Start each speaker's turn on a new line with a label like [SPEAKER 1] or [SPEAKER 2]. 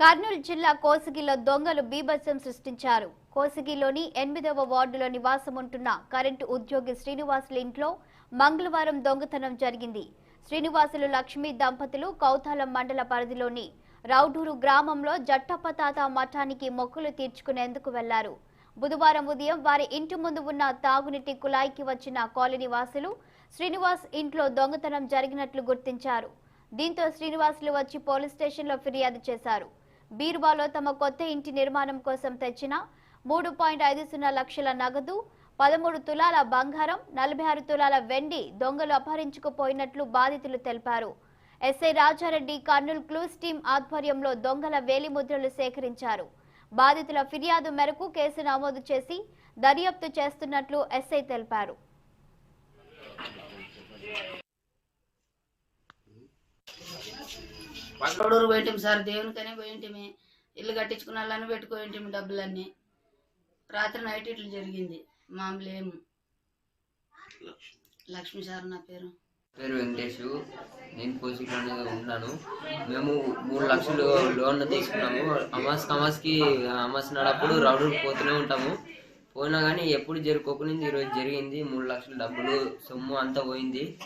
[SPEAKER 1] కర్నూలు జిల్లా కోసిగిలో దొంగలు బీభత్సం సృష్టించారు. కోసిగిలోని ఎనిమిదవ వార్డులో నివాసం ఉంటున్న కరెంటు ఉద్యోగి శ్రీనివాసుల ఇంట్లో మంగళవారం దొంగతనం జరిగింది. శ్రీనివాసులు లక్ష్మీ దంపతులు కౌతాలం మండల పరిధిలోని రౌడూరు గ్రామంలో జట్టపతాత మఠానికి మొక్కులు తీర్చుకునేందుకు వెళ్ళారు. బుధవారం ఉదయం వారి ఇంటి ముందు ఉన్న తాగునీటి కుళాయికి వచ్చిన కాలనీ వాసులు శ్రీనివాస్ ఇంట్లో దొంగతనం జరిగినట్లు గుర్తించారు. దీంతో శ్రీనివాసులు వచ్చి పోలీస్ స్టేషన్లో ఫిర్యాదు చేశారు. బీరువాలో తమ కొత్త ఇంటి నిర్మాణం కోసం తెచ్చిన మూడు పాయింట్ ఐదు సున్నా లక్షల నగదు పదమూడు తులాల బంగారం నలభై ఆరు తులాల వెండి దొంగలు అపహరించుకుపోయినట్లు బాధితులు తెలిపారు. SI Rajareddy Kurnool clues team ఆధ్వర్యంలో దొంగల వేలిముద్రలు సేకరించారు. బాధితుల ఫిర్యాదు మేరకు కేసు నమోదు చేసి దర్యాప్తు చేస్తున్నట్లు ఎస్ఐ తెలిపారు.
[SPEAKER 2] పక్కడూరు పోయింటిమి సార్ దేవునికనే పోయింటిమి. ఇల్లు కట్టించుకున్న వాళ్ళని పెట్టుకోయింటిమి డబ్బులన్నీ. రాత్రి నైట్ ఇట్లా జరిగింది. మామూలు ఏం. లక్ష్మి సార్ నా పేరు.
[SPEAKER 3] పేరు వెంకటేష్. నేను కోసిలోనే ఉన్నాను. మేము మూడు లక్షలు లోన్ తీసుకున్నాము. అమాస్ అమాస్కి అమాస్ నడప్పుడు రౌడర్ పోతూనే ఉంటాము. పోయినా కానీ ఎప్పుడు జరుపుకోకుండా ఈరోజు జరిగింది. మూడు లక్షల డబ్బులు సొమ్ము అంతా పోయింది.